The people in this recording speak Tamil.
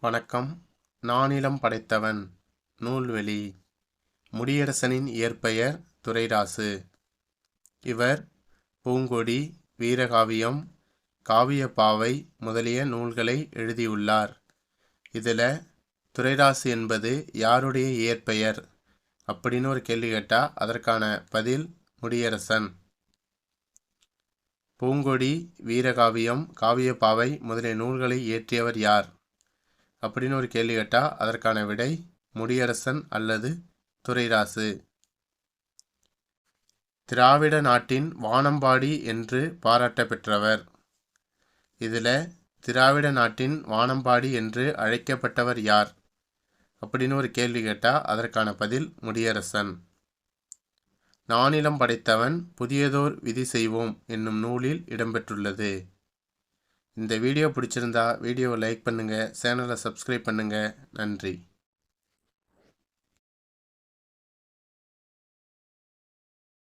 வணக்கம். நானிலம் படைத்தவன். நூல்வெளி. முடியரசனின் இயற்பெயர் துரைராசு. இவர் பூங்கொடி வீரகாவியம் காவியப்பாவை முதலிய நூல்களை எழுதியுள்ளார். இதில் துரைராசு என்பது யாருடைய இயற்பெயர்? அப்படின்னு ஒரு கேள்வி கேட்டால் அதற்கான பதில் முடியரசன். பூங்கொடி வீரகாவியம் காவியப்பாவை முதலிய நூல்களை இயற்றியவர் யார்? அப்படின்னு ஒரு கேள்வி கேட்டால் அதற்கான விடை முடியரசன் அல்லது துரைராசு. திராவிட நாட்டின் வானம்பாடி என்று பாராட்ட பெற்றவர். இதில் திராவிட நாட்டின் வானம்பாடி என்று அழைக்கப்பட்டவர் யார்? அப்படின்னு ஒரு கேள்வி கேட்டால் அதற்கான பதில் முடியரசன். நானிலம் படைத்தவன் புதியதோர் விதி செய்வோம் என்னும் நூலில் இடம்பெற்றுள்ளது இந்த வீடியோ பிடிச்சிருந்தா வீடியோவை லைக் பண்ணுங்கள் சேனலை சப்ஸ்கிரைப் பண்ணுங்கள் நன்றி.